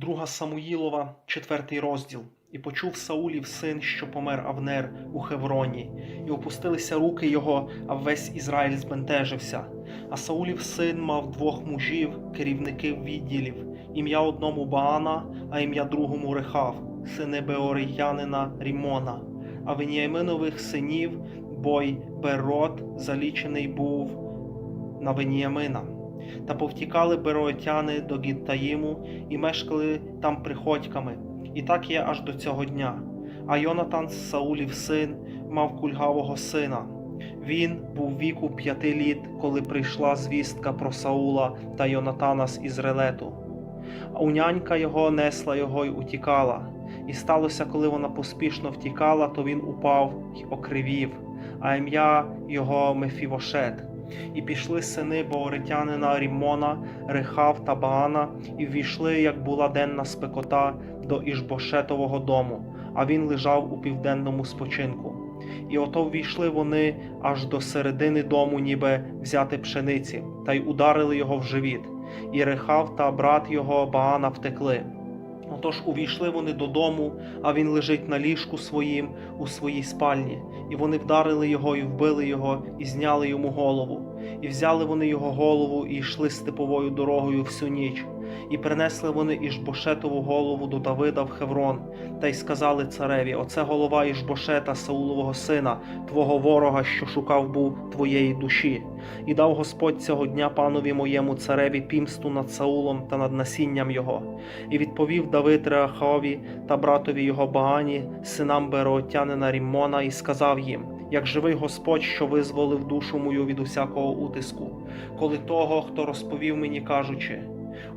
Друга Самуїлова, четвертий розділ. І почув Саулів син, що помер Авнер у Хевроні, і опустилися руки його, а весь Ізраїль збентежився. А Саулів син мав двох мужів, керівників відділів, ім'я одному Баана, а ім'я другому Рехав, сини Беоріянина Рімона. А Веніаминових синів бой Берот залічений був на Веніамина. Та повтікали бероотяни до Гіттаїму і мешкали там приходьками, і так є аж до цього дня. А Йонатан Саулів син мав кульгавого сина. Він був віку п'яти літ, коли прийшла звістка про Саула та Йонатана з Ізрелету. А унянька його несла його й утікала. І сталося, коли вона поспішно втікала, то він упав й окривів, а ім'я його Мефівошет. І пішли сини Бооритянина Ріммона, Рехав та Баана, і ввійшли, як була денна спекота, до Ішбошетового дому, а він лежав у південному спочинку. І ото ввійшли вони аж до середини дому, ніби взяти пшениці, та й ударили його в живіт. І Рехав та брат його Баана втекли. Отож увійшли вони додому, а він лежить на ліжку своїм у своїй спальні, і вони вдарили його і вбили його, і зняли йому голову. І взяли вони його голову і йшли степовою дорогою всю ніч. І принесли вони Ішбошетову голову до Давида в Хеврон, та й сказали цареві: Оце голова Ішбошета, Саулового сина, твого ворога, що шукав був твоєї душі. І дав Господь цього дня панові моєму цареві пімсту над Саулом та над насінням його. І відповів Давид Реахаві та братові його Баані, синам Бероотянина Ріммона, і сказав їм: Як живий Господь, що визволив душу мою від усякого утиску, коли того, хто розповів мені, кажучи.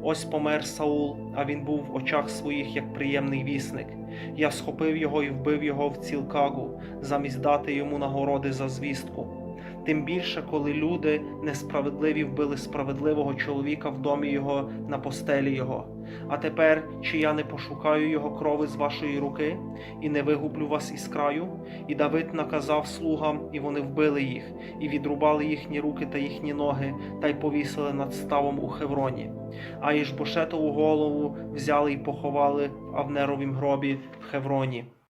Ось помер Саул, а він був в очах своїх як приємний вісник. Я схопив його і вбив його в цілкагу, замість дати йому нагороди за звістку. Тим більше, коли люди несправедливі вбили справедливого чоловіка в домі його на постелі його. А тепер чи я не пошукаю його крови з вашої руки і не вигублю вас із краю? І Давид наказав слугам, і вони вбили їх, і відрубали їхні руки та їхні ноги, та й повісили над ставом у Хевроні. А Ішбошетову голову взяли і поховали в Авнеровім гробі в Хевроні.